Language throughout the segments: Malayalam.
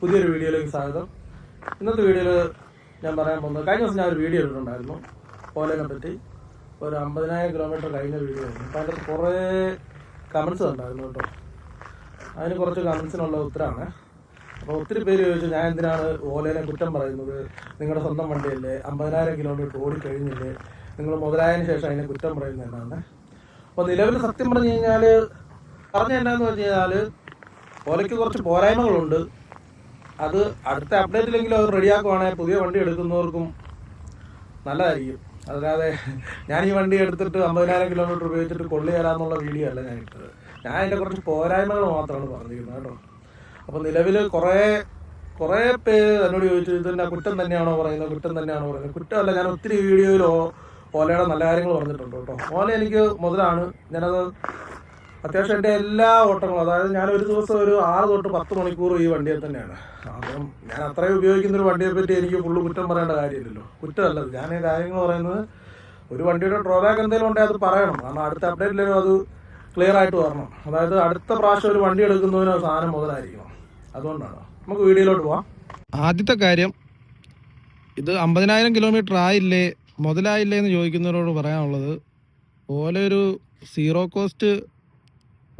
പുതിയൊരു വീഡിയോയിലേക്ക് സ്വാഗതം. ഇന്നത്തെ വീഡിയോയിൽ ഞാൻ പറയാൻ പോകുന്നത് കഴിഞ്ഞ ദിവസം ഞാൻ ഒരു വീഡിയോ ഇട്ടിട്ടുണ്ടായിരുന്നു ഓലേനെ പറ്റി. ഒരു അമ്പതിനായിരം കിലോമീറ്റർ കഴിഞ്ഞ വീഡിയോ ആയിരുന്നു. അപ്പോൾ അതിന്റെ കുറേ കമൻസ് ഉണ്ടായിരുന്നു കേട്ടോ. അതിന് കുറച്ച് കമൻസിനുള്ള ഉത്തരമാണ് അപ്പോൾ ഒത്തിരി പേര് ചോദിച്ചു ഞാൻ എന്തിനാണ് ഓലേനെ കുറ്റം പറയുന്നത്? നിങ്ങളുടെ സ്വന്തം വണ്ടിയല്ലേ? അമ്പതിനായിരം കിലോമീറ്റർ ഓടിക്കഴിഞ്ഞില്ലേ? നിങ്ങൾ മുതലായതിനു ശേഷം അതിനെ കുറ്റം പറയുന്നത് എന്നാണ്. അപ്പോൾ നിലവിൽ സത്യം പറഞ്ഞു കഴിഞ്ഞാൽ പറഞ്ഞ എന്നാന്ന് പറഞ്ഞു കഴിഞ്ഞാൽ ഓലയ്ക്ക് കുറച്ച് പോരായ്മകളുണ്ട്. അത് അടുത്ത അപ്ഡേറ്റിലെങ്കിലും അത് റെഡിയാക്കുവാണെങ്കിൽ പുതിയ വണ്ടി എടുക്കുന്നവർക്കും നല്ലതായിരിക്കും. അല്ലാതെ ഞാൻ ഈ വണ്ടി എടുത്തിട്ട് അമ്പതിനായിരം കിലോമീറ്റർ ഉപയോഗിച്ചിട്ട് കൊള്ളി തരാമെന്നുള്ള വീഡിയോ അല്ല ഞാൻ ഇട്ടത്. ഞാൻ അതിന്റെ കുറച്ച് പോരായ്മകൾ മാത്രമാണ് പറഞ്ഞിരിക്കുന്നത് കേട്ടോ. അപ്പോൾ നിലവിൽ കുറേ കുറേ പേര് എന്നോട് ചോദിച്ചു ഇതിന്റെ കുറ്റം തന്നെയാണോ പറയുന്നത്? കുറ്റം തന്നെയാണോ പറയുന്നത്? കുറ്റമല്ല ഞാൻ ഒത്തിരി വീഡിയോയിലോ ഓലയുടെ നല്ല കാര്യങ്ങൾ പറഞ്ഞിട്ടുണ്ട് കേട്ടോ. ഓല എനിക്ക് മുതലാണ്. ഞാനത് അത്യാവശ്യം എന്റെ എല്ലാ ഓട്ടങ്ങളും അതായത് ഞാൻ ഒരു ദിവസം ഒരു ആറ് തൊട്ട് പത്ത് മണിക്കൂർ ഈ വണ്ടിയിൽ തന്നെയാണ്. അപ്പം ഞാൻ അത്രയും ഉപയോഗിക്കുന്ന ഒരു വണ്ടിയെ പറ്റി എനിക്ക് ഫുള്ള് കുറ്റം പറയേണ്ട കാര്യമില്ലല്ലോ. കുറ്റമല്ല. ഞാൻ ഈ കാര്യങ്ങൾ പറയുന്നത് ഒരു വണ്ടിയുടെ ഡ്രോബാക്ക് എന്തെങ്കിലും ഉണ്ടെങ്കിൽ അത് പറയണം. കാരണം അടുത്ത അപ്ഡേറ്റിലും അത് ക്ലിയർ ആയിട്ട് വരണം. അതായത് അടുത്ത പ്രാവശ്യം ഒരു വണ്ടി എടുക്കുന്നതിന് സാധനം മുതലായിരിക്കണം. അതുകൊണ്ടാണ്. നമുക്ക് വീഡിയോയിലോട്ട് പോവാം. ആദ്യത്തെ കാര്യം ഇത് അമ്പതിനായിരം കിലോമീറ്റർ ആയില്ലേ മുതലായില്ലേ എന്ന് ചോദിക്കുന്നവരോട് പറയാനുള്ളത് പോലെ ഒരു സീറോ കോസ്റ്റ്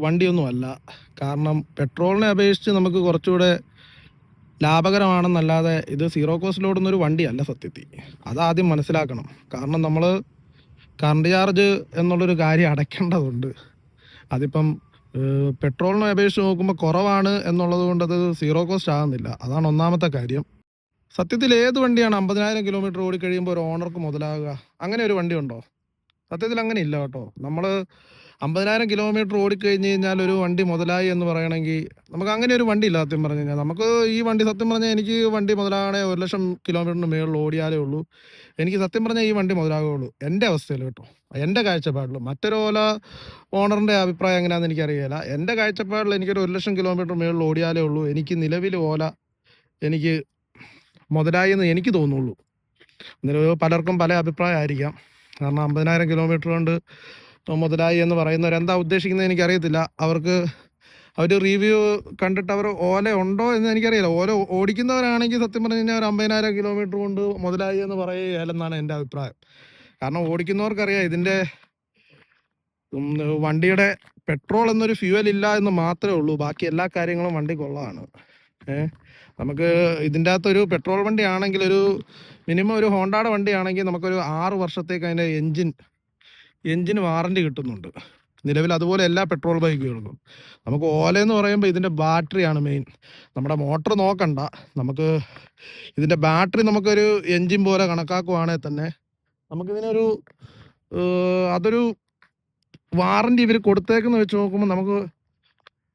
വണ്ടിയൊന്നുമല്ല. കാരണം പെട്രോളിനെ അപേക്ഷിച്ച് നമുക്ക് കുറച്ചുകൂടെ ലാഭകരമാണെന്നല്ലാതെ ഇത് സീറോ കോസ്റ്റിൽ ഓടുന്ന ഒരു വണ്ടിയല്ല സത്യത്തിൽ. അതാദ്യം മനസ്സിലാക്കണം. കാരണം നമ്മൾ കറണ്ട് ചാർജ് എന്നുള്ളൊരു കാര്യം അടയ്ക്കേണ്ടതുണ്ട്. അതിപ്പം പെട്രോളിനെ അപേക്ഷിച്ച് നോക്കുമ്പോൾ കുറവാണ് എന്നുള്ളത് കൊണ്ട് അത് സീറോ കോസ്റ്റ് ആകുന്നില്ല അതാണ് ഒന്നാമത്തെ കാര്യം. സത്യത്തിൽ ഏത് വണ്ടിയാണ് അമ്പതിനായിരം കിലോമീറ്റർ ഓടിക്കഴിയുമ്പോൾ ഒരു ഓണർക്ക് മുതലാകുക അങ്ങനെ ഒരു വണ്ടി ഉണ്ടോ സത്യത്തിൽ അങ്ങനെ ഇല്ല കേട്ടോ. നമ്മൾ അമ്പതിനായിരം കിലോമീറ്റർ ഓടിക്കഴിഞ്ഞ് കഴിഞ്ഞാൽ ഒരു വണ്ടി മുതലായി എന്ന് പറയണമെങ്കിൽ നമുക്ക് അങ്ങനെ ഒരു വണ്ടി ഇല്ല സത്യം പറഞ്ഞു കഴിഞ്ഞാൽ. നമുക്ക് ഈ വണ്ടി സത്യം പറഞ്ഞാൽ എനിക്ക് വണ്ടി മുതലാകണേ ഒരു ലക്ഷം കിലോമീറ്ററിന് മേളിൽ ഓടിയാലേ ഉള്ളൂ. എനിക്ക് സത്യം പറഞ്ഞാൽ ഈ വണ്ടി മുതലാകുള്ളൂ എന്റെ അവസ്ഥയിൽ കേട്ടോ. എന്റെ കാഴ്ചപ്പാടിൽ മറ്റൊരു ഓല ഓണറിന്റെ അഭിപ്രായം എങ്ങനെയാണെന്ന് എനിക്കറിയില്ല. എന്റെ കാഴ്ചപ്പാടിൽ എനിക്കൊരു ഒരു ലക്ഷം കിലോമീറ്റർ മേളിൽ ഓടിയാലേ ഉള്ളൂ. എനിക്ക് നിലവിൽ ഓല എനിക്ക് മുതലായി എന്ന് എനിക്ക് തോന്നുള്ളൂ. പലർക്കും പല അഭിപ്രായമായിരിക്കാം. കാരണം അമ്പതിനായിരം കിലോമീറ്റർ കൊണ്ട് മുതലായി എന്ന് പറയുന്നവർ എന്താ ഉദ്ദേശിക്കുന്നത് എനിക്കറിയത്തില്ല. അവർക്ക് അവർ റിവ്യൂ കണ്ടിട്ട് അവർ ഓല ഉണ്ടോ എന്ന് എനിക്കറിയില്ല. ഓല ഓടിക്കുന്നവരാണെങ്കിൽ സത്യം പറഞ്ഞു കഴിഞ്ഞാൽ ഒരു അമ്പതിനായിരം കിലോമീറ്റർ കൊണ്ട് മുതലായി എന്ന് പറയുകയല്ലെന്നാണ് എന്റെ അഭിപ്രായം. കാരണം ഓടിക്കുന്നവർക്കറിയാം ഇതിന്റെ വണ്ടിയുടെ പെട്രോൾ എന്നൊരു ഫ്യൂവൽ ഇല്ല എന്ന് മാത്രമേ ഉള്ളൂ. ബാക്കി എല്ലാ കാര്യങ്ങളും വണ്ടി കൊള്ളാണ് നമുക്ക് ഇതിന്റെ അകത്തൊരു പെട്രോൾ വണ്ടി ആണെങ്കിൽ ഒരു മിനിമം ഒരു ഹോണ്ടയുടെ വണ്ടിയാണെങ്കിൽ നമുക്കൊരു ആറ് വർഷത്തേക്ക് അതിന്റെ എൻജിൻ എൻജിന് വാറണ്ടി കിട്ടുന്നുണ്ട്. നിലവിൽ അതുപോലെ എല്ലാ പെട്രോൾ ബൈക്കുകൾക്കും. നമുക്ക് ഓല എന്ന് പറയുമ്പോൾ ഇതിന്റെ ബാറ്ററിയാണ് മെയിൻ. നമ്മുടെ മോട്ടർ നോക്കണ്ട. നമുക്ക് ഇതിന്റെ ബാറ്ററി നമുക്കൊരു എൻജിൻ പോലെ കണക്കാക്കുവാണെങ്കിൽ തന്നെ. നമുക്കിതിനൊരു അതൊരു വാറണ്ടി ഇവർ കൊടുത്തേക്കെന്ന് വെച്ച് നോക്കുമ്പോൾ നമുക്ക്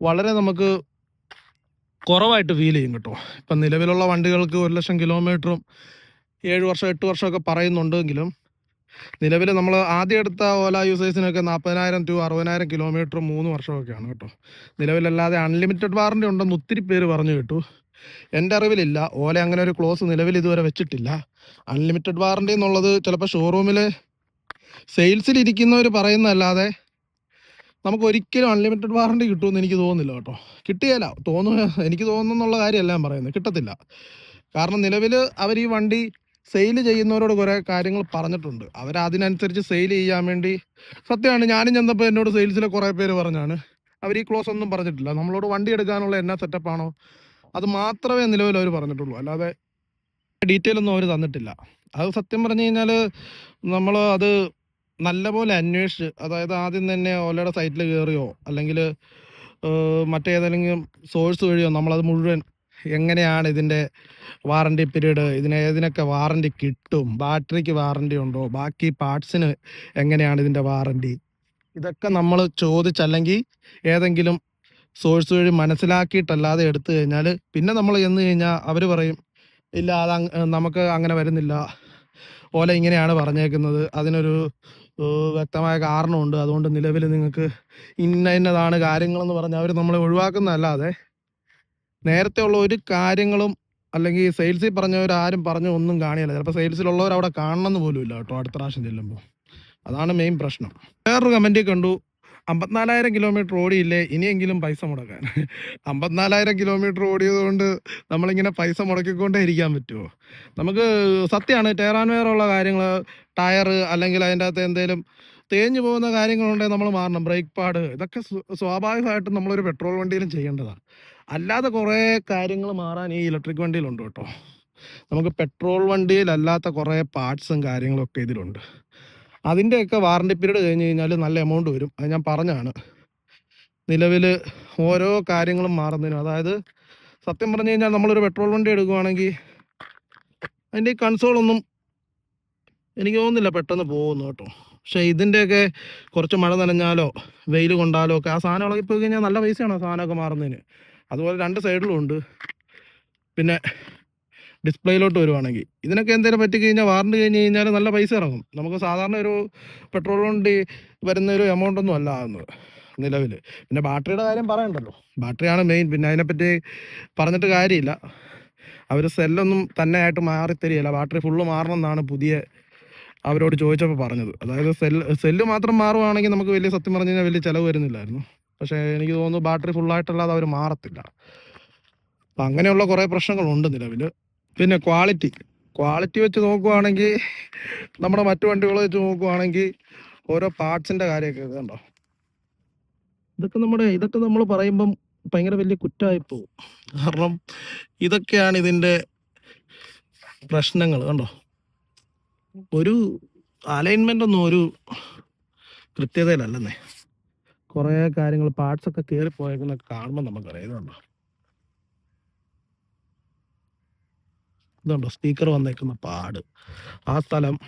വളരെ നമുക്ക് കുറവായിട്ട് ഫീൽ ചെയ്യും കേട്ടോ. ഇപ്പം നിലവിലുള്ള വണ്ടികൾക്ക് ഒരു ലക്ഷം കിലോമീറ്ററും ഏഴ് വർഷം എട്ട് വർഷമൊക്കെ പറയുന്നുണ്ടെങ്കിലും നിലവിൽ നമ്മൾ ആദ്യം എടുത്ത ഓല യൂസേഴ്സിനൊക്കെ നാൽപ്പതിനായിരം ടു അറുപതിനായിരം കിലോമീറ്റർ മൂന്ന് വർഷമൊക്കെയാണ് കേട്ടോ. നിലവിലല്ലാതെ അൺലിമിറ്റഡ് വാറണ്ടി ഉണ്ടെന്ന് ഒത്തിരി പേര് പറഞ്ഞു കേട്ടു. എന്റെ അറിവിലില്ല. ഓല അങ്ങനെ ഒരു ക്ലോസ് നിലവിൽ ഇതുവരെ വെച്ചിട്ടില്ല. അൺലിമിറ്റഡ് വാറണ്ടി എന്നുള്ളത് ചിലപ്പോൾ ഷോറൂമിൽ സെയിൽസിൽ ഇരിക്കുന്നവർ പറയുന്നതല്ലാതെ നമുക്ക് ഒരിക്കലും അൺലിമിറ്റഡ് വാറണ്ടി കിട്ടുമെന്ന് എനിക്ക് തോന്നുന്നില്ല കേട്ടോ. കിട്ടിയല്ല തോന്നുക എനിക്ക് തോന്നുന്നുള്ള കാര്യമല്ല ഞാൻ പറയുന്നത്. കിട്ടത്തില്ല. കാരണം നിലവിൽ അവർ ഈ വണ്ടി സെയിൽ ചെയ്യുന്നവരോട് കുറേ കാര്യങ്ങൾ പറഞ്ഞിട്ടുണ്ട്. അവർ അതിനനുസരിച്ച് സെയിൽ ചെയ്യാൻ വേണ്ടി സത്യമാണ് ഞാനും ചെന്നപ്പോൾ എന്നോട് സെയിൽസിലെ കുറേ പേര് പറഞ്ഞാണ്. അവർ ഈ ക്ലോസ് ഒന്നും പറഞ്ഞിട്ടില്ല. നമ്മളോട് വണ്ടി എടുക്കാനുള്ള എന്നാ സെറ്റപ്പാണോ അത് മാത്രമേ നിലവിൽ അവർ പറഞ്ഞിട്ടുള്ളൂ. അല്ലാതെ ഡീറ്റെയിൽ ഒന്നും അവർ തന്നിട്ടില്ല. അത് സത്യം പറഞ്ഞു കഴിഞ്ഞാൽ നമ്മൾ അത് നല്ലപോലെ അന്വേഷിച്ച് അതായത് ആദ്യം തന്നെ ഓലയുടെ സൈറ്റിൽ കയറിയോ അല്ലെങ്കിൽ മറ്റേതെങ്കിലും സോഴ്സ് വഴിയോ നമ്മളത് മുഴുവൻ എങ്ങനെയാണ് ഇതിന്റെ വാറണ്ടി പീരീഡ് ഇതിന് ഏതിനൊക്കെ വാറണ്ടി കിട്ടും? ബാറ്ററിക്ക് വാറണ്ടി ഉണ്ടോ? ബാക്കി പാർട്സിന് എങ്ങനെയാണ് ഇതിന്റെ വാറണ്ടി ഇതൊക്കെ നമ്മൾ ചോദിച്ചല്ലെങ്കിൽ ഏതെങ്കിലും സോഴ്സ് വഴി മനസ്സിലാക്കിയിട്ടല്ലാതെ എടുത്തു കഴിഞ്ഞാൽ പിന്നെ നമ്മൾ എന്ന് കഴിഞ്ഞാൽ അവർ പറയും ഇല്ല അത് നമുക്ക് അങ്ങനെ വരുന്നില്ല. ഓല ഇങ്ങനെയാണ് പറഞ്ഞേക്കുന്നത്. അതിനൊരു വ്യക്തമായ കാരണമുണ്ട്. അതുകൊണ്ട് നിലവിൽ നിങ്ങൾക്ക് ഇന്ന ഇന്നതാണ് കാര്യങ്ങളെന്ന് പറഞ്ഞ് അവർ നമ്മളെ ഒഴിവാക്കുന്നതല്ലാതെ നേരത്തെ ഉള്ള ഒരു കാര്യങ്ങളും അല്ലെങ്കിൽ സെയിൽസിൽ പറഞ്ഞവരാരും പറഞ്ഞു ഒന്നും കാണിയല്ല ചിലപ്പോൾ സെയിൽസിലുള്ളവർ അവിടെ കാണണമെന്ന് പോലും ഇല്ല കേട്ടോ അടുത്ത പ്രാവശ്യം ചെല്ലുമ്പോൾ അതാണ് മെയിൻ പ്രശ്നം. വേറൊരു കമന്റ് കണ്ടു. അമ്പത്തിനാലായിരം കിലോമീറ്റർ ഓടിയില്ലേ? ഇനിയെങ്കിലും പൈസ മുടക്കാൻ. അമ്പത്തിനാലായിരം കിലോമീറ്റർ ഓടിയതുകൊണ്ട് നമ്മളിങ്ങനെ പൈസ മുടക്കിക്കൊണ്ടേ ഇരിക്കാൻ പറ്റുമോ നമുക്ക് സത്യമാണ് ടയറാൻ വെയറുള്ള കാര്യങ്ങൾ ടയർ അല്ലെങ്കിൽ അതിന്റെ അകത്ത് എന്തെങ്കിലും തേഞ്ഞു പോകുന്ന കാര്യങ്ങളുണ്ടെങ്കിൽ നമ്മൾ മാറണം. ബ്രേക്ക് പാഡ് ഇതൊക്കെ സ്വ- സ്വാഭാവികമായിട്ടും നമ്മളൊരു പെട്രോൾ വണ്ടിയിലും ചെയ്യേണ്ടതാണ്. അല്ലാതെ കുറേ കാര്യങ്ങൾ മാറാൻ ഈ ഇലക്ട്രിക് വണ്ടിയിലുണ്ട് കേട്ടോ. നമുക്ക് പെട്രോൾ വണ്ടിയിലല്ലാത്ത കുറേ പാർട്സും കാര്യങ്ങളും ഒക്കെ ഇതിലുണ്ട്. അതിന്റെയൊക്കെ വാറണ്ടി പീരീഡ് കഴിഞ്ഞ് കഴിഞ്ഞാൽ നല്ല എമൗണ്ട് വരും. അത് ഞാൻ പറഞ്ഞാണ്. നിലവിൽ ഓരോ കാര്യങ്ങളും മാറുന്നതിനും. അതായത് സത്യം പറഞ്ഞു കഴിഞ്ഞാൽ നമ്മളൊരു പെട്രോൾ വണ്ടി എടുക്കുവാണെങ്കിൽ അതിന്റെ ഈ കൺസോളൊന്നും എനിക്ക് തോന്നുന്നില്ല പെട്ടെന്ന് പോകുന്നു കേട്ടോ. പക്ഷേ ഇതിന്റെയൊക്കെ കുറച്ച് മഴ നനഞ്ഞാലോ വെയിൽ കൊണ്ടാലോ ഒക്കെ ആ സാധനം ഇളകിപ്പോയി പോയി കഴിഞ്ഞാൽ നല്ല പൈസയാണ് ആ സാധനമൊക്കെ മാറുന്നതിന്. അതുപോലെ രണ്ട് സൈഡിലും ഉണ്ട്. പിന്നെ ഡിസ്പ്ലേയിലോട്ട് വരുവാണെങ്കിൽ. ഇതിനൊക്കെ എന്തെങ്കിലും പറ്റി കഴിഞ്ഞാൽ വാറണ്ടി കഴിഞ്ഞ് കഴിഞ്ഞാൽ നല്ല പൈസ ഇറങ്ങും. നമുക്ക് സാധാരണ ഒരു പെട്രോൾ വണ്ടി വരുന്ന ഒരു എമൗണ്ട് ഒന്നും അല്ല ആകുന്നത് നിലവിൽ പിന്നെ ബാറ്ററിയുടെ കാര്യം പറയണ്ടല്ലോ. ബാറ്ററിയാണ് മെയിൻ പിന്നെ അതിനെപ്പറ്റി പറഞ്ഞിട്ട് കാര്യമില്ല. അവർ സെല്ലൊന്നും തന്നെ ആയിട്ട് മാറി തരികയില്ല. ബാറ്ററി ഫുള്ള് മാറണം എന്നാണ് പുതിയ അവരോട് ചോദിച്ചപ്പോൾ പറഞ്ഞത്. അതായത് സെല്ല് സെല്ല് മാത്രം മാറുവാണെങ്കിൽ നമുക്ക് വലിയ സത്യം പറഞ്ഞു കഴിഞ്ഞാൽ വലിയ ചിലവ് വരുന്നില്ലായിരുന്നു. പക്ഷേ എനിക്ക് തോന്നുന്നു ബാറ്ററി ഫുള്ളായിട്ടല്ലാതെ അവർ മാറത്തില്ല. അപ്പം അങ്ങനെയുള്ള കുറേ പ്രശ്നങ്ങളുണ്ട് നിലവിൽ. പിന്നെ ക്വാളിറ്റി. ക്വാളിറ്റി വെച്ച് നോക്കുവാണെങ്കിൽ നമ്മുടെ മറ്റു വണ്ടികൾ വെച്ച് നോക്കുവാണെങ്കിൽ ഓരോ പാർട്സിന്റെ കാര്യമൊക്കെ ഇതുണ്ടോ ഇതൊക്കെ നമ്മുടെ ഇതൊക്കെ നമ്മൾ പറയുമ്പം ഭയങ്കര വലിയ കുറ്റമായി പോകും. കാരണം ഇതൊക്കെയാണ് ഇതിന്റെ പ്രശ്നങ്ങൾ കണ്ടോ? ഒരു അലൈൻമെന്റ് ഒന്നും ഒരു കൃത്യതയിലല്ലെന്നേ. കുറേ കാര്യങ്ങൾ പാർട്സ് ഒക്കെ കയറിപ്പോയേക്കുന്നൊക്കെ കാണുമ്പോൾ നമുക്കറിയാം. ഇതുണ്ടോ? ഇതുണ്ടോ സ്പീക്കർ വന്നേക്കുന്ന പാട്. ആ സ്ഥലം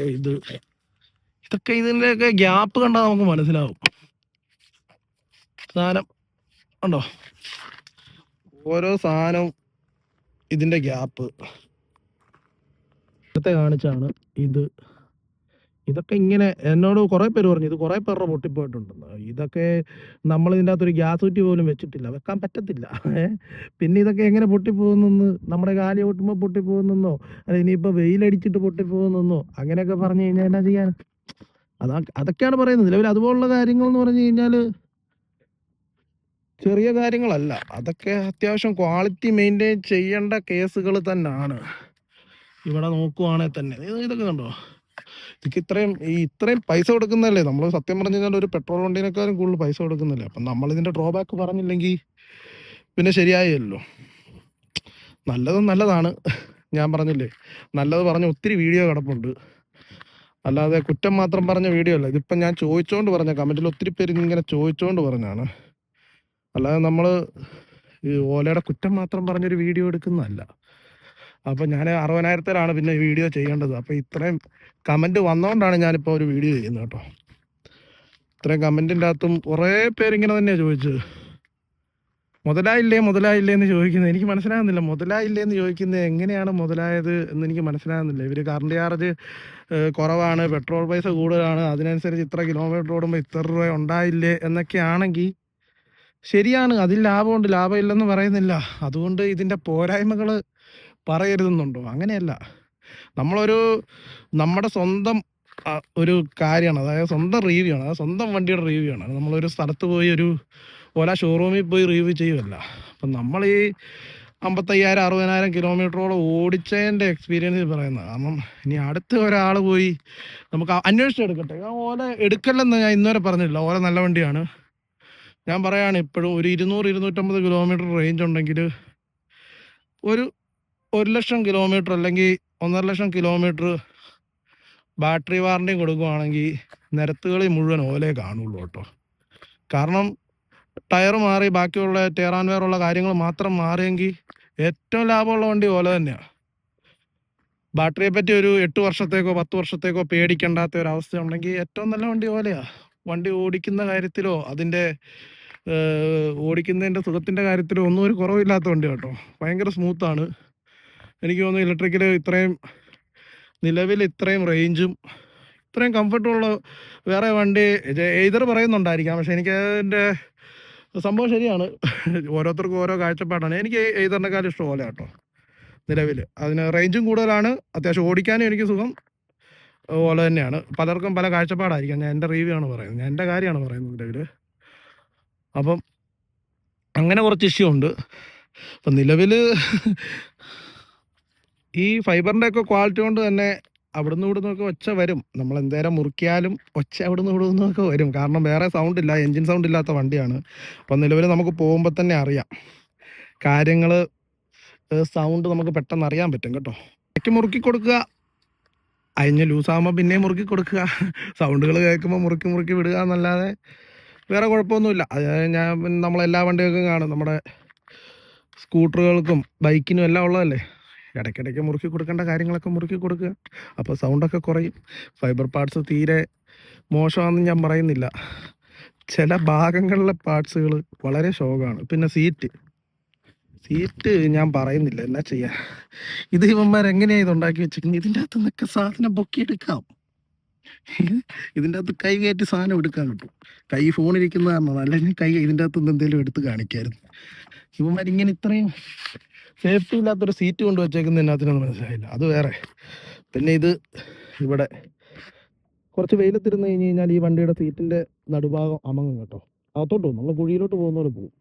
ഇത്. ഇതൊക്കെ ഇതിന്റെയൊക്കെ ഗ്യാപ്പ് കണ്ടാൽ നമുക്ക് മനസ്സിലാവും. സാധനം ഉണ്ടോ? ഓരോ സാധനവും ഇതിന്റെ ഗ്യാപ്പ്. കാണിച്ചാണ് ഇത്. ഇതൊക്കെ ഇങ്ങനെ എന്നോട് കുറേ പേര് പറഞ്ഞു ഇത് കുറേ പേരുടെ പൊട്ടിപ്പോയിട്ടുണ്ടെന്ന് ഇതൊക്കെ നമ്മൾ ഇതിന്റെ അകത്തൊരു ഗ്യാസ് കുറ്റി പോലും വെച്ചിട്ടില്ല വെക്കാൻ പറ്റത്തില്ല. പിന്നെ ഇതൊക്കെ എങ്ങനെ പൊട്ടിപ്പോകുന്നെന്ന് നമ്മുടെ കാലി പൊട്ടുമ്പോൾ പൊട്ടിപ്പോകുന്നെന്നോ അല്ല ഇനിയിപ്പോൾ വെയിലടിച്ചിട്ട് പൊട്ടിപ്പോകുന്നെന്നോ അങ്ങനെയൊക്കെ പറഞ്ഞു കഴിഞ്ഞാൽ എന്നാ ചെയ്യാൻ? അതാ അതൊക്കെയാണ് പറയുന്നത്. നിലവിൽ അതുപോലുള്ള കാര്യങ്ങൾ എന്ന് പറഞ്ഞു കഴിഞ്ഞാൽ ചെറിയ കാര്യങ്ങളല്ല. അതൊക്കെ അത്യാവശ്യം ക്വാളിറ്റി മെയിന്റെയിൻ ചെയ്യേണ്ട കേസുകൾ തന്നെയാണ് ഇവിടെ നോക്കുവാണെങ്കിൽ തന്നെ. ഇതൊക്കെ കണ്ടോ? ഇതൊക്കെ ഇത്രയും ഈ ഇത്രയും പൈസ കൊടുക്കുന്നതല്ലേ? നമ്മൾ സത്യം പറഞ്ഞു കഴിഞ്ഞാൽ ഒരു പെട്രോൾ വണ്ടിനേക്കാളും കൂടുതൽ പൈസ കൊടുക്കുന്നില്ലേ അപ്പം നമ്മൾ ഇതിന്റെ ഡ്രോബാക്ക് പറഞ്ഞില്ലെങ്കിൽ പിന്നെ ശരിയായല്ലോ. നല്ലതും നല്ലതാണ്. ഞാൻ പറഞ്ഞില്ലേ? നല്ലത് പറഞ്ഞ ഒത്തിരി വീഡിയോ കിടപ്പുണ്ട്. അല്ലാതെ കുറ്റം മാത്രം പറഞ്ഞ വീഡിയോ അല്ല. ഇതിപ്പം ഞാൻ ചോദിച്ചുകൊണ്ട് പറഞ്ഞ കമന്റിൽ ഒത്തിരി പേര് ഇങ്ങനെ ചോദിച്ചുകൊണ്ട് പറഞ്ഞാണ്. അല്ലാതെ നമ്മൾ ഈ ഓലയുടെ കുറ്റം മാത്രം പറഞ്ഞൊരു വീഡിയോ എടുക്കുന്നതല്ല. അപ്പോൾ ഞാൻ അറുപതിനായിരത്തിലാണ് പിന്നെ വീഡിയോ ചെയ്യേണ്ടത്. അപ്പോൾ ഇത്രയും കമന്റ് വന്നോണ്ടാണ് ഞാനിപ്പോൾ ഒരു വീഡിയോ ചെയ്യുന്നത് കേട്ടോ. ഇത്രയും കമന്റിന്റെ അകത്തും കുറേ പേരിങ്ങനെ തന്നെയാണ് ചോദിച്ചത്. മുതലായില്ലേ മുതലായില്ലേ എന്ന് ചോദിക്കുന്നത് എനിക്ക് മനസ്സിലാകുന്നില്ല. മുതലായില്ലേ എന്ന് ചോദിക്കുന്നത് എങ്ങനെയാണ് മുതലായത് എന്ന് എനിക്ക് മനസ്സിലാകുന്നില്ല. ഇവർ കറണ്ട് ചാർജ് കുറവാണ് പെട്രോൾ പൈസ കൂടുതലാണ് അതിനനുസരിച്ച് ഇത്ര കിലോമീറ്റർ ഓടുമ്പോൾ ഇത്ര രൂപ ഉണ്ടായില്ലേ എന്നൊക്കെ ആണെങ്കിൽ ശരിയാണ്. അതിൽ ലാഭമുണ്ട് ലാഭമില്ലെന്ന് പറയുന്നില്ല. അതുകൊണ്ട് ഇതിന്റെ പോരായ്മകൾ പറയരുതെന്നുണ്ടോ? അങ്ങനെയല്ല. നമ്മളൊരു നമ്മുടെ സ്വന്തം ഒരു കാര്യമാണ്. അതായത് സ്വന്തം റിവ്യൂ ആണ്. അതായത് സ്വന്തം വണ്ടിയുടെ റിവ്യൂ ആണ്. നമ്മളൊരു സ്ഥലത്ത് പോയി ഒരു ഓല ഷോറൂമിൽ പോയി റിവ്യൂ ചെയ്യുമല്ല അപ്പം നമ്മൾ ഈ അമ്പത്തയ്യായിരം അറുപതിനായിരം കിലോമീറ്ററോളം ഓടിച്ചതിന്റെ എക്സ്പീരിയൻസ് പറയുന്നത്. കാരണം ഇനി അടുത്ത ഒരാൾ പോയി നമുക്ക് അന്വേഷിച്ച് എടുക്കട്ടെ. ഓല എടുക്കല്ലെന്ന് ഞാൻ ഇന്നുവരെ പറഞ്ഞില്ല ഓല നല്ല വണ്ടിയാണ്. ഞാൻ പറയാണ് ഇപ്പോഴും ഒരു ഇരുന്നൂറ് ഇരുന്നൂറ്റമ്പത് കിലോമീറ്റർ റേഞ്ച് ഉണ്ടെങ്കിൽ ഒരു ഒരു ലക്ഷം കിലോമീറ്റർ അല്ലെങ്കിൽ ഒന്നര ലക്ഷം കിലോമീറ്റർ ബാറ്ററി വാറണ്ടി കൊടുക്കുവാണെങ്കിൽ നിരത്തുകളിൽ മുഴുവൻ ഓലേ കാണുള്ളൂ കേട്ടോ. കാരണം ടയർ മാറി ബാക്കിയുള്ള ടയറാൻ വേറുള്ള കാര്യങ്ങൾ മാത്രം മാറിയെങ്കിൽ ഏറ്റവും ലാഭമുള്ള വണ്ടി ഓല തന്നെയാണ് ബാറ്ററിയെ പറ്റി ഒരു എട്ട് വർഷത്തേക്കോ പത്ത് വർഷത്തേക്കോ പേടിക്കേണ്ടാത്ത ഒരു അവസ്ഥ ഉണ്ടെങ്കിൽ ഏറ്റവും നല്ല വണ്ടി ഓലയാ. വണ്ടി ഓടിക്കുന്ന കാര്യത്തിലോ അതിന്റെ ഓടിക്കുന്നതിന്റെ സുഖത്തിന്റെ കാര്യത്തിലോ ഒന്നും ഒരു കുറവില്ലാത്ത വണ്ടി കേട്ടോ. ഭയങ്കര സ്മൂത്താണ് എനിക്ക് തോന്നുന്നു ഇലക്ട്രിക്കൽ ഇത്രയും നിലവിൽ ഇത്രയും റേഞ്ചും ഇത്രയും കംഫർട്ടുള്ള വേറെ വണ്ടി എയ്തർ പറയുന്നുണ്ടായിരിക്കാം. പക്ഷെ എനിക്ക് അതിന്റെ സംഭവം ശരിയാണ്. ഓരോരുത്തർക്കും ഓരോ കാഴ്ചപ്പാടാണ്. എനിക്ക് എയ്തറിനെക്കാളും ഇഷ്ടം പോലെ കേട്ടോ. നിലവിൽ. അതിന് റേഞ്ചും കൂടുതലാണ്. അത്യാവശ്യം ഓടിക്കാനും എനിക്ക് സുഖം. പോലെ തന്നെയാണ്. പലർക്കും പല കാഴ്ചപ്പാടായിരിക്കാം. ഞാൻ എന്റെ റിവ്യൂ ആണ് പറയുന്നത്. ഞാൻ എന്റെ കാര്യമാണ് പറയുന്നത് നിലവിൽ അപ്പം അങ്ങനെ കുറച്ച് ഇഷ്യൂ ഉണ്ട്. അപ്പം നിലവിൽ ഈ ഫൈബറിന്റെ ഒക്കെ ക്വാളിറ്റി കൊണ്ട് തന്നെ അവിടുന്ന് ഇവിടുന്ന് ഒക്കെ ഒച്ച വരും. നമ്മൾ എന്തേരം മുറിക്കിയാലും ഒച്ച അവിടുന്ന് ഇവിടുന്ന് ഒക്കെ വരും. കാരണം വേറെ സൗണ്ട് ഇല്ല എൻജിൻ സൗണ്ട് ഇല്ലാത്ത വണ്ടിയാണ്. അപ്പം നിലവിൽ നമുക്ക് പോകുമ്പോൾ തന്നെ അറിയാം. കാര്യങ്ങൾ സൗണ്ട് നമുക്ക് പെട്ടെന്ന് അറിയാൻ പറ്റും കേട്ടോ. ഇടയ്ക്ക് മുറുക്കി കൊടുക്കുക. അയഞ്ഞ് ലൂസാകുമ്പോൾ പിന്നെയും മുറുക്കി കൊടുക്കുക. സൗണ്ടുകൾ കേൾക്കുമ്പോൾ മുറുക്കി മുറുക്കി വിടുക എന്നല്ലാതെ വേറെ കുഴപ്പമൊന്നുമില്ല. ഞാൻ നമ്മളെല്ലാ വണ്ടികൾക്കും കാണും. നമ്മുടെ സ്കൂട്ടറുകൾക്കും ബൈക്കിനും എല്ലാം ഉള്ളതല്ലേ? ഇടയ്ക്കിടയ്ക്ക് മുറുക്കി കൊടുക്കേണ്ട കാര്യങ്ങളൊക്കെ മുറുക്കി കൊടുക്കുക. അപ്പോൾ സൗണ്ടൊക്കെ കുറയും. ഫൈബർ പാർട്സ് തീരെ മോശമാണെന്ന് ഞാൻ പറയുന്നില്ല. ചില ഭാഗങ്ങളിലെ പാർട്സുകൾ വളരെ ശോകമാണ്. പിന്നെ സീറ്റ് സീറ്റ് ഞാൻ പറയുന്നില്ല. എന്നാ ചെയ്യാ? ഇത് ഇവന്മാർ എങ്ങനെയാ ഇത് ഉണ്ടാക്കി വെച്ചിരിക്കുന്നത്? ഇതിന്റെ അകത്ത് നിന്നൊക്കെ സാധനം പൊക്കിയെടുക്കാം. ഇതിന്റെ അകത്ത് കൈ കയറ്റി സാധനം എടുക്കാൻ കിട്ടും. കൈ ഫോണിരിക്കുന്ന കാരണം അല്ലെങ്കിൽ കൈ ഇതിന്റെ അകത്ത് നിന്ന് എന്തെങ്കിലും എടുത്ത് കാണിക്കായിരുന്നു. ഇവന്മാർ ഇങ്ങനെ ഇത്രയും സേഫ്റ്റി ഇല്ലാത്തൊരു സീറ്റ് കൊണ്ട് വെച്ചേക്കുന്ന എന്നാത്തിനൊന്നും മനസ്സിലായില്ല. അത് വേറെ. പിന്നെ ഇത് ഇവിടെ കുറച്ച് വെയിലത്തിരുന്ന് കഴിഞ്ഞ് കഴിഞ്ഞാൽ ഈ വണ്ടിയുടെ സീറ്റിന്റെ നടുഭാഗം അമങ്ങും കേട്ടോ. അകത്തോട്ട് പോകും. നമ്മൾ കുഴിയിലോട്ട് പോകുന്ന പോലെ പോകും.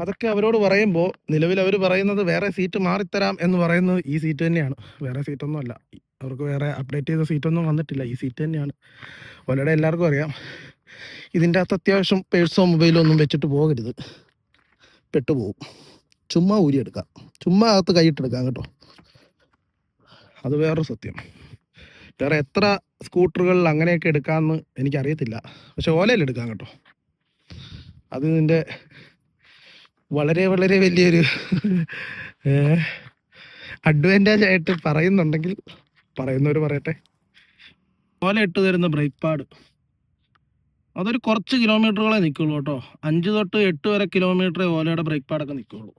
അതൊക്കെ അവരോട് പറയുമ്പോൾ നിലവിൽ അവർ പറയുന്നത് വേറെ സീറ്റ് മാറിത്തരാം എന്ന് പറയുന്നത് ഈ സീറ്റ് തന്നെയാണ്. വേറെ സീറ്റൊന്നും അല്ല. അവർക്ക് വേറെ അപ്ഡേറ്റ് ചെയ്ത സീറ്റൊന്നും വന്നിട്ടില്ല. ഈ സീറ്റ് തന്നെയാണ്. ഒലയുടെ എല്ലാവർക്കും അറിയാം. ഇതിന്റെ അകത്ത് അത്യാവശ്യം പേഴ്സോ മൊബൈലോ ഒന്നും വെച്ചിട്ട് പോകരുത്. പെട്ടുപോകും. ചുമ്മാ ഊരിയെടുക്കാം. ചുമ്മാ അകത്ത് കൈയിട്ടെടുക്കാം കേട്ടോ. അത് വേറൊരു സത്യം. വേറെ എത്ര സ്കൂട്ടറുകളിൽ അങ്ങനെയൊക്കെ എടുക്കാമെന്ന് എനിക്കറിയത്തില്ല. പക്ഷെ ഓലയിൽ എടുക്കാം കേട്ടോ. അത് നിന്റെ വളരെ വളരെ വലിയൊരു അഡ്വാന്റേജ് ആയിട്ട് പറയുന്നുണ്ടെങ്കിൽ പറയുന്നവർ പറയട്ടെ. ഓല ഇട്ട് തരുന്ന ബ്രേക്ക് പാഡ്. അതൊരു കുറച്ച് കിലോമീറ്ററുകളെ നിൽക്കുള്ളൂ കേട്ടോ. അഞ്ച് തൊട്ട് എട്ട് വരെ കിലോമീറ്ററേ ഓലയുടെ ബ്രേക്ക് പാഡൊക്കെ നിൽക്കുള്ളൂ.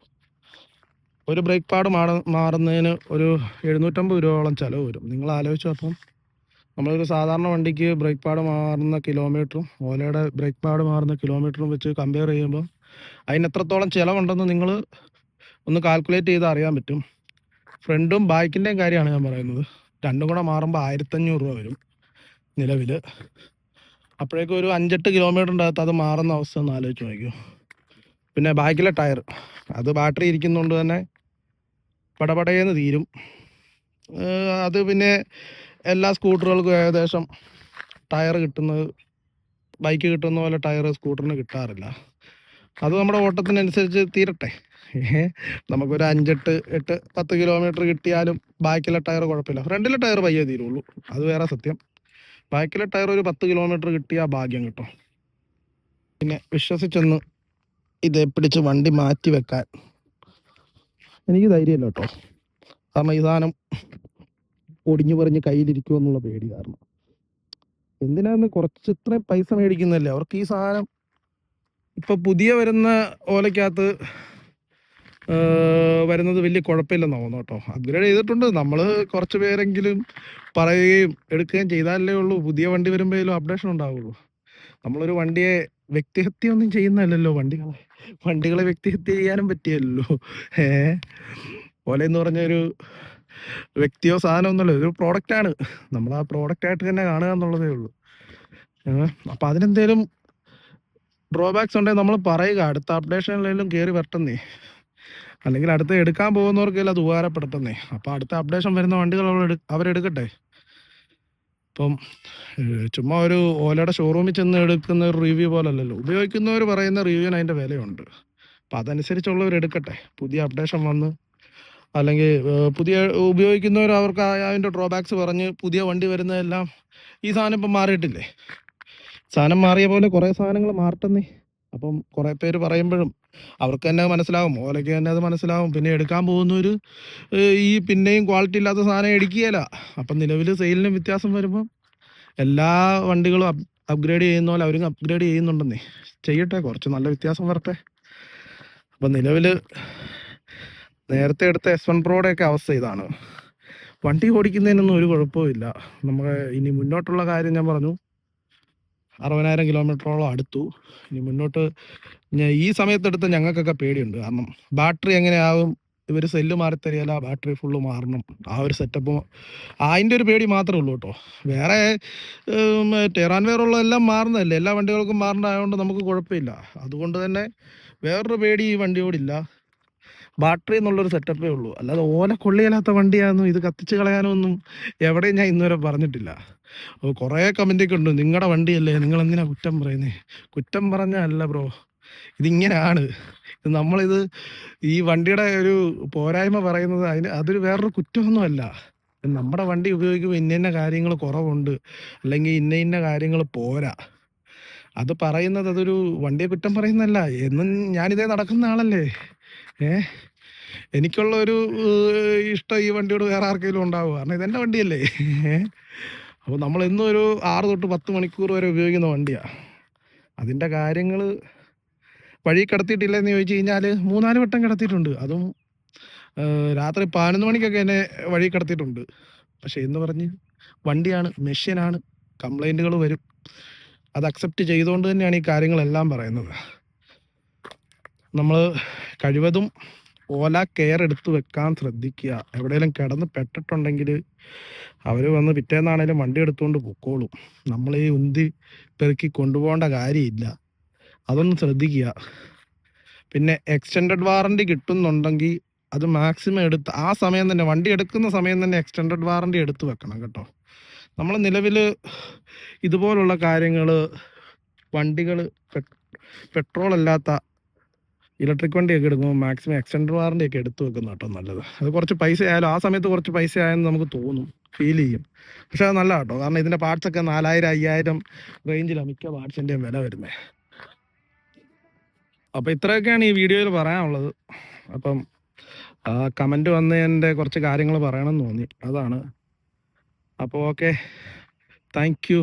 ഒരു ബ്രേക്ക് പാഡ് മാറ മാറുന്നതിന് ഒരു എഴുന്നൂറ്റമ്പത് രൂപയോളം ചിലവ് വരും. നിങ്ങൾ ആലോചിച്ചു അപ്പം നമ്മളൊരു സാധാരണ വണ്ടിക്ക് ബ്രേക്ക് പാഡ് മാറുന്ന കിലോമീറ്ററും ഓലയുടെ ബ്രേക്ക് പാഡ് മാറുന്ന കിലോമീറ്ററും വെച്ച് കമ്പയർ ചെയ്യുമ്പോൾ അതിന് എത്രത്തോളം ചിലവുണ്ടെന്ന് നിങ്ങൾ ഒന്ന് കാൽക്കുലേറ്റ് ചെയ്ത് അറിയാൻ പറ്റും. ഫ്രണ്ടും ബാക്കിന്റെയും കാര്യമാണ് ഞാൻ പറയുന്നത്. രണ്ടും കൂടെ മാറുമ്പോൾ ആയിരത്തഞ്ഞൂറ് രൂപ വരും നിലവിൽ അപ്പോഴേക്കും ഒരു അഞ്ചെട്ട് കിലോമീറ്ററിന്റെ അകത്ത് അത് മാറുന്ന അവസ്ഥ ഒന്ന് ആലോചിച്ച് നോക്കൂ പിന്നെ ബാക്കിലെ ടയർ അത് ബാറ്ററി ഇരിക്കുന്നതുകൊണ്ട് തന്നെ പടപടയെന്ന് തീരും. അത് പിന്നെ എല്ലാ സ്കൂട്ടറുകൾക്കും ഏകദേശം ടയർ കിട്ടുന്നത് ബൈക്ക് കിട്ടുന്ന പോലെ ടയർ സ്കൂട്ടറിന് കിട്ടാറില്ല. അത് നമ്മുടെ ഓട്ടത്തിനനുസരിച്ച് തീരട്ടെ. നമുക്കൊരു അഞ്ചെട്ട് എട്ട് പത്ത് കിലോമീറ്റർ കിട്ടിയാലും ബാക്കിലെ ടയർ കുഴപ്പമില്ല. ഫ്രണ്ടിലെ ടയർ പയ്യേ തീരുള്ളൂ. അത് വേറെ സത്യം. ബാക്കിലെ ടയർ ഒരു പത്ത് കിലോമീറ്റർ കിട്ടിയാൽ ഭാഗ്യം കിട്ടും. പിന്നെ വിശ്വസിച്ചൊന്ന് ഇത് പിടിച്ച് വണ്ടി മാറ്റി വെക്കാൻ എനിക്ക് ധൈര്യമില്ല കേട്ടോ. കാരണം ഈ സാധനം ഒടിഞ്ഞു പറഞ്ഞ് കയ്യിലിരിക്കുമോ എന്നുള്ള പേടി കാരണം. എന്തിനാന്ന് കുറച്ച് ഇത്രയും പൈസ മേടിക്കുന്നല്ലേ? അവർക്ക് ഈ സാധനം ഇപ്പൊ പുതിയ വരുന്ന ഓലക്കകത്ത് വരുന്നത് വലിയ കുഴപ്പമില്ലെന്ന് തോന്നുന്നു കേട്ടോ. അപ്ഗ്രേഡ് ചെയ്തിട്ടുണ്ട്. നമ്മൾ കുറച്ച് പേരെങ്കിലും പറയുകയും എടുക്കുകയും ചെയ്താലേ ഉള്ളൂ. പുതിയ വണ്ടി വരുമ്പോഴേലും അപ്ഡേഷൻ ഉണ്ടാവുള്ളൂ. നമ്മളൊരു വണ്ടിയെ വ്യക്തിഹത്യ ഒന്നും ചെയ്യുന്നതല്ലല്ലോ വണ്ടികളെ. വണ്ടികളെ വ്യക്തിഹത്യ ചെയ്യാനും പറ്റിയല്ലോ. ഏ ഓല എന്ന് പറഞ്ഞൊരു വ്യക്തിയോ സാധനം ഒന്നുമല്ല ഒരു പ്രോഡക്റ്റ് ആണ്. നമ്മൾ ആ പ്രോഡക്റ്റ് ആയിട്ട് തന്നെ കാണുക എന്നുള്ളതേ ഉള്ളൂ. അപ്പൊ അതിനെന്തേലും ഡ്രോബാക്സ് ഉണ്ടെങ്കിൽ നമ്മൾ പറയുക. അടുത്ത അപ്ഡേഷനിലെങ്കിലും കയറി വരട്ടെന്നേ. അല്ലെങ്കിൽ അടുത്ത് എടുക്കാൻ പോകുന്നവർക്കെല്ലാം അത് ഉപകാരപ്പെടുത്തുന്നേ. അപ്പൊ അടുത്ത അപ്ഡേഷൻ വരുന്ന വണ്ടികൾ അവർ അവരെടുക്കട്ടെ? ഏഹ് ചുമ്മാ ഒരു ഓലയുടെ ഷോറൂമിൽ ചെന്ന് എടുക്കുന്ന ഒരു റിവ്യൂ പോലല്ലല്ലോ. ഉപയോഗിക്കുന്നവർ പറയുന്ന റിവ്യൂവിന് അതിന്റെ വിലയുണ്ട്. അപ്പം അതനുസരിച്ചുള്ളവർ എടുക്കട്ടെ. പുതിയ അപ്ഡേഷൻ വന്ന്. അല്ലെങ്കിൽ പുതിയ ഉപയോഗിക്കുന്നവർ അവർക്ക് അതിന്റെ ഡ്രോബാക്സ് പറഞ്ഞ് പുതിയ വണ്ടി വരുന്നതെല്ലാം ഈ സാധനം ഇപ്പം മാറിയിട്ടില്ലേ? സാധനം മാറിയ പോലെ കുറേ സാധനങ്ങൾ മാറട്ടെന്നേ. അപ്പം കുറേ പേര് പറയുമ്പോഴും അവർക്ക് തന്നെ മനസ്സിലാവും. ഓലയ്ക്ക് തന്നെ അത് മനസ്സിലാവും. പിന്നെ എടുക്കാൻ പോകുന്നവർ ഈ പിന്നെയും ക്വാളിറ്റി ഇല്ലാത്ത സാധനം എടുക്കുകയില്ല. അപ്പം നിലവിൽ സെയിലിന് വ്യത്യാസം വരുമ്പം എല്ലാ വണ്ടികളും അപ്ഗ്രേഡ് ചെയ്യുന്ന പോലെ അവരും അപ്ഗ്രേഡ് ചെയ്യുന്നുണ്ടെന്നേ. ചെയ്യട്ടെ കുറച്ച് നല്ല വ്യത്യാസം വരട്ടെ. അപ്പം നിലവിൽ നേരത്തെ എടുത്ത എസ് വൺ പ്രോയുടെ ഒക്കെ അവസ്ഥ ഇതാണ്. വണ്ടി ഓടിക്കുന്നതിനൊന്നും ഒരു കുഴപ്പമില്ല നമ്മുടെ ഇനി മുന്നോട്ടുള്ള കാര്യം ഞാൻ പറഞ്ഞു. അറുപതിനായിരം കിലോമീറ്ററോളം അടുത്തു. ഇനി മുന്നോട്ട് ഈ സമയത്തെടുത്ത് ഞങ്ങൾക്കൊക്കെ പേടിയുണ്ട്. കാരണം ബാറ്ററി എങ്ങനെയാവും? ഇവർ സെല്ല് മാറി തരികയില്ല ബാറ്ററി ഫുള്ള് മാറണം. ആ ഒരു സെറ്റപ്പ് അതിന്റെ ഒരു പേടി മാത്രമേ ഉള്ളൂ കേട്ടോ. വേറെ ടെറാൻ വേറുള്ള എല്ലാം മാറുന്നതല്ലേ? എല്ലാ വണ്ടികൾക്കും മാറേണ്ടതായതുകൊണ്ട് നമുക്ക് കുഴപ്പമില്ല. അതുകൊണ്ട് തന്നെ വേറൊരു പേടി ഈ വണ്ടിയോടില്ല. ബാറ്ററി എന്നുള്ളൊരു സെറ്റപ്പേ ഉള്ളൂ. അല്ലാതെ ഓല കൊള്ളിയല്ലാത്ത വണ്ടിയാണെന്നും ഇത് കത്തിച്ച് കളയാനൊന്നും എവിടെയും ഞാൻ ഇന്നുവരെ പറഞ്ഞിട്ടില്ല. അപ്പോൾ കുറേ കമന്റൊക്കെ ഉണ്ട്. നിങ്ങളുടെ വണ്ടിയല്ലേ? നിങ്ങൾ എന്തിനാ കുറ്റം പറയുന്നത് കുറ്റം പറഞ്ഞല്ല ബ്രോ ഇതിങ്ങനെയാണ്. ഇത് നമ്മളിത് ഈ വണ്ടിയുടെ ഒരു പോരായ്മ പറയുന്നത് അതിന് അതൊരു വേറൊരു കുറ്റമൊന്നുമല്ല. നമ്മുടെ വണ്ടി ഉപയോഗിക്കുമ്പോൾ ഇന്ന ഇന്ന കാര്യങ്ങൾ കുറവുണ്ട്. അല്ലെങ്കിൽ ഇന്ന ഇന്ന കാര്യങ്ങൾ പോരാ. അത് പറയുന്നത് അതൊരു വണ്ടിയെ കുറ്റം പറയുന്നതല്ല. എന്നും ഞാനിതേ നടക്കുന്ന ആളല്ലേ? ഏ? എനിക്കുള്ള ഒരു ഇഷ്ടം ഈ വണ്ടിയോട് വേറെ ആർക്കെങ്കിലും ഉണ്ടാവുക. കാരണം ഇതെന്റെ വണ്ടിയല്ലേ? അപ്പോൾ നമ്മൾ എന്നും ഒരു ആറ് തൊട്ട് പത്ത് മണിക്കൂർ വരെ ഉപയോഗിക്കുന്ന വണ്ടിയാണ് അതിന്റെ കാര്യങ്ങൾ വഴി കിടത്തിയിട്ടില്ലെന്ന് ചോദിച്ചു കഴിഞ്ഞാൽ മൂന്നാൽ വട്ടം കിടത്തിയിട്ടുണ്ട്. അതും രാത്രി പതിനൊന്ന് മണിക്കൊക്കെ എന്നെ വഴി കിടത്തിയിട്ടുണ്ട്. പക്ഷേ എന്ന് പറഞ്ഞ് വണ്ടിയാണ് മെഷീനാണ് കംപ്ലൈന്റുകൾ വരും. അത് അക്സെപ്റ്റ് ചെയ്തുകൊണ്ട് തന്നെയാണ് ഈ കാര്യങ്ങളെല്ലാം പറയുന്നത്. നമ്മൾ കഴിവതും ഓല കെയർ എടുത്ത് വെക്കാൻ ശ്രദ്ധിക്കുക. എവിടെയെങ്കിലും കിടന്ന് പെട്ടിട്ടുണ്ടെങ്കിൽ അവർ വന്ന് പിറ്റേന്നാണേലും വണ്ടി എടുത്തുകൊണ്ട് പൊക്കോളും. നമ്മൾ ഈ ഉന്തി പെറുക്കി കൊണ്ടുപോകേണ്ട കാര്യമില്ല. അതൊന്ന് ശ്രദ്ധിക്കുക. പിന്നെ എക്സ്റ്റെൻഡഡ് വാറണ്ടി കിട്ടുന്നുണ്ടെങ്കിൽ അത് മാക്സിമം എടുത്ത് ആ സമയം തന്നെ വണ്ടി എടുക്കുന്ന സമയം തന്നെ എക്സ്റ്റെൻഡഡ് വാറണ്ടി എടുത്ത് വെക്കണം കേട്ടോ. നമ്മൾ നിലവിൽ ഇതുപോലുള്ള കാര്യങ്ങൾ വണ്ടികൾ പെട്രോൾ അല്ലാത്ത ഇലക്ട്രിക് വണ്ടിയൊക്കെ എടുക്കുമ്പോൾ മാക്സിമം എക്സ്റ്റൻഡർ വാറന്റി ഒക്കെ എടുത്തു വെക്കുന്ന കേട്ടോ നല്ലത്. അത് കുറച്ച് പൈസ ആയാലും ആ സമയത്ത് കുറച്ച് പൈസ ആയെന്ന് നമുക്ക് തോന്നും ഫീൽ ചെയ്യും. പക്ഷെ അത് നല്ല കേട്ടോ. കാരണം ഇതിന്റെ പാർട്സ് ഒക്കെ നാലായിരം അയ്യായിരം റേഞ്ചിലാണ് മിക്ക പാർട്സിന്റെയും വില വരുന്നത് അപ്പോൾ ഇത്രയൊക്കെയാണ് ഈ വീഡിയോയിൽ പറയാനുള്ളത്. അപ്പം കമന്റ് വന്നതിന്റെ കുറച്ച് കാര്യങ്ങൾ പറയണമെന്ന് തോന്നി. അതാണ്. അപ്പോൾ ഓക്കെ താങ്ക്